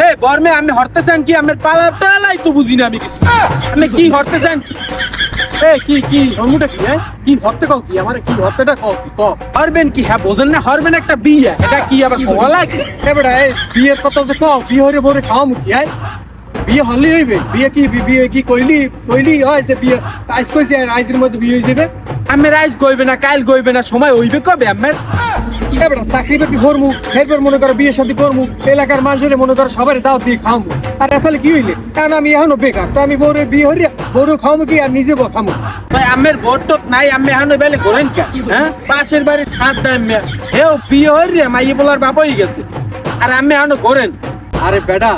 হে, বর্মে আমি হরতে চান কি? আমার পালা টালাই তো বুঝি না আমি কিছু। আমি কি হরতে চান এ, কি কি? হরমুটা কি হ্যাঁ? কি হরতে কও কি? আমার কি হরতেটা কও কি? ক হরবেন কি? হ্যাঁ বোঝেন না, হরবেন একটা বিয়ে। এটা কি আবার কওয়া লাগে? এ বেটা এই বিয়ের কথা যে কও, বিয়ে হরে বরে খাওয়া মুখি হ্যাঁ? বিয়ে হলি হইবে? বিয়ে কি বিয়ে কি কইলি? কইলি, হয় যে বিয়ে আইস কইছে আর আইসের মধ্যে বিয়ে হয়ে যাবে আমি রাইজ গইবে না কাল গইবে না, সময় হইবে কবে আমার এ বেটা চাকরি বাকরি করমু এরপর মনে করো বিয়ে শাদী করমু এলাকার মানুষের মনে করো সবার দাওয়াত দিয়ে খাওয়ামু। আর আসলে কি হইলে? কারণ আমি এখনও বেকার তো আমি বউরে বিয়ে হরিয়া বউরে খাওয়ামু কি আর নিজে খামু? ভাই আমের ভোট টোট নাই আমি এখন বেলে করেন কে? হ্যাঁ? পাশের বাড়ির দেয় মেয়ে হেও বিয়ে রে মাইয়ে বলার বাবাই গেছে। আর আমি এখন করেন আরে বেটা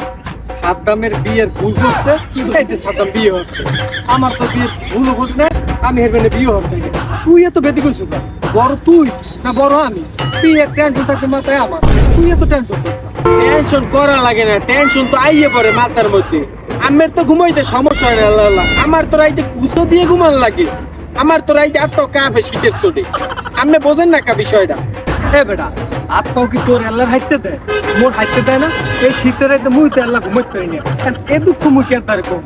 সাদ্দামের বিয়ের ভুল করছে সাদ্দাম বিয়ে হচ্ছে। আমার তো বিয়ে ভুল হচ্ছে না আমি এর মানে বিয়ে হতে গেছে তুই এত বেদি করছিস বড় তুই না বড় আমি? বিয়ের টেনশন থাকতে মাথায় আমার। তুই এত টেনশন টেনশন করা লাগে না টেনশন তো আইয়ে পড়ে মাথার মধ্যে। আমের তো ঘুমাইতে সমস্যা হয় না। আমার তো রাইতে কুচো দিয়ে ঘুমান লাগে। আমার তো রাইতে এত কাঁপে শীতের চোটে। আমি বোঝেন না কা বিষয়টা? এ বেটা আর তাও কি তোর আল্লাহর হাইতে দেয়? মোর হাইতে দেয় না? এই শীতের রাইতে মুই তো আল্লাহ ঘুমাইতে পারি না। এ দুঃখ মুই কে তারে কম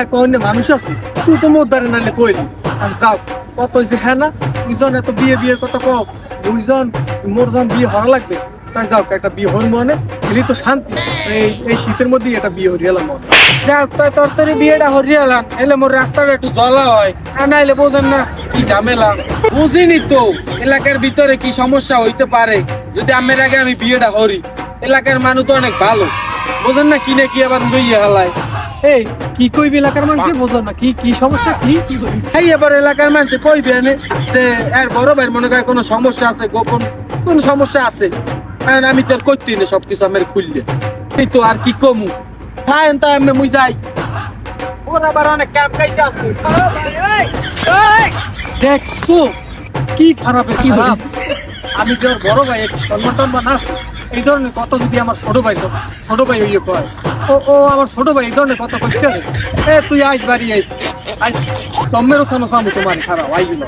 এক অন্য মানুষ আছে? তুই তো মোর দ্বারে নালে কইলি। আর যাও। কত হয়েছে হ্যাঁ না? দুজন এত বিয়ে, বিয়ের কথা কম দুইজন মোর যখন বিয়ে হওয়া লাগবে। তাই যাও, একটা বিয়ে হল মনে, এলি তো শান্তি। এই এই শীতের মধ্যেই একটা বিয়ে গেলাম মনে। যাক তাই তোর তোর বিয়েটা হরিয়ালাম এলে মোর রাস্তাটা একটু জলা হয়। আর নাইলে বোঝেন না কি ঝামেলা। বুঝিনি তো, এলাকার ভিতরে কি সমস্যা হইতে পারে। যদি আমের আগে আমি বিয়েটা হরি এলাকার মানুষ তো অনেক ভালো। বোঝেন না কিনে কি আবার লইয়া হালায়। এই কি কইবি এলাকার মানুষ? বোঝো না কি কি সমস্যা কি? কি এই এবার এলাকার মানুষ কইবে যে এর বড় ভাইয়ের মনে করে কোনো সমস্যা আছে গোপন কোন সমস্যা আছে? আমি তোর করতে না সবকিছু আমার খুললে। এই তো আর কি কমু? হ্যাঁ তাই আমি মুই যাই। ওর আবার অনেক আছে দেখছ? কি খারাপ কি খারাপ। আমি যে ওর বড় ভাই এক সম্মান টম্মান আছে এই ধরনের কত যদি আমার ছোট ভাই ছোট ভাই ইয়ে কয়, ও ও আমার ছোট ভাই, এই ধরনের কত কষ্ট এ, তুই আইস বাড়ি আইস। আইস সম্মেরও সানো সামু তোমার খারাপ আইগুলো